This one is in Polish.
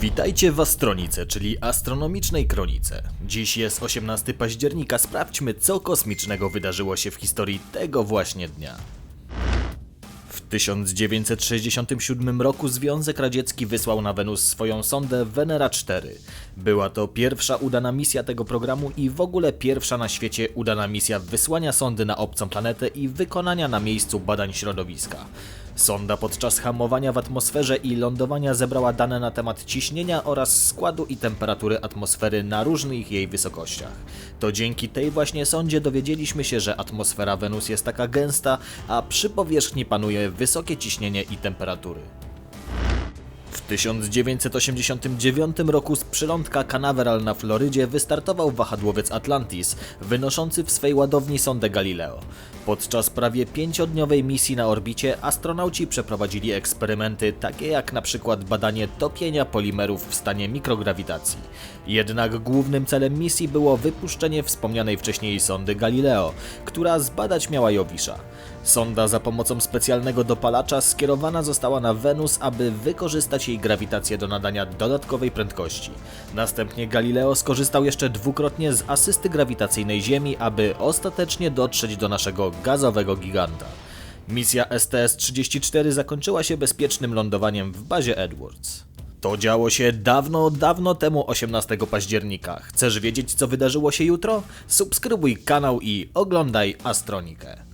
Witajcie w Astronice, czyli astronomicznej kronice. Dziś jest 18 października, sprawdźmy co kosmicznego wydarzyło się w historii tego właśnie dnia. W 1967 roku Związek Radziecki wysłał na Wenus swoją sondę Venera 4. Była to pierwsza udana misja tego programu i w ogóle pierwsza na świecie udana misja wysłania sondy na obcą planetę i wykonania na miejscu badań środowiska. Sonda podczas hamowania w atmosferze i lądowania zebrała dane na temat ciśnienia oraz składu i temperatury atmosfery na różnych jej wysokościach. To dzięki tej właśnie sondzie dowiedzieliśmy się, że atmosfera Wenus jest taka gęsta, a przy powierzchni panuje wysokie ciśnienie i temperatury. W 1989 roku z przylądka Canaveral na Florydzie wystartował wahadłowiec Atlantis, wynoszący w swej ładowni sondę Galileo. Podczas prawie pięciodniowej misji na orbicie astronauci przeprowadzili eksperymenty takie jak na przykład badanie topienia polimerów w stanie mikrograwitacji. Jednak głównym celem misji było wypuszczenie wspomnianej wcześniej sondy Galileo, która zbadać miała Jowisza. Sonda za pomocą specjalnego dopalacza skierowana została na Wenus, aby wykorzystać jej grawitację do nadania dodatkowej prędkości. Następnie Galileo skorzystał jeszcze dwukrotnie z asysty grawitacyjnej Ziemi, aby ostatecznie dotrzeć do naszego gazowego giganta. Misja STS-34 zakończyła się bezpiecznym lądowaniem w bazie Edwards. To działo się dawno, dawno temu 18 października. Chcesz wiedzieć co wydarzyło się jutro? Subskrybuj kanał i oglądaj Astronikę.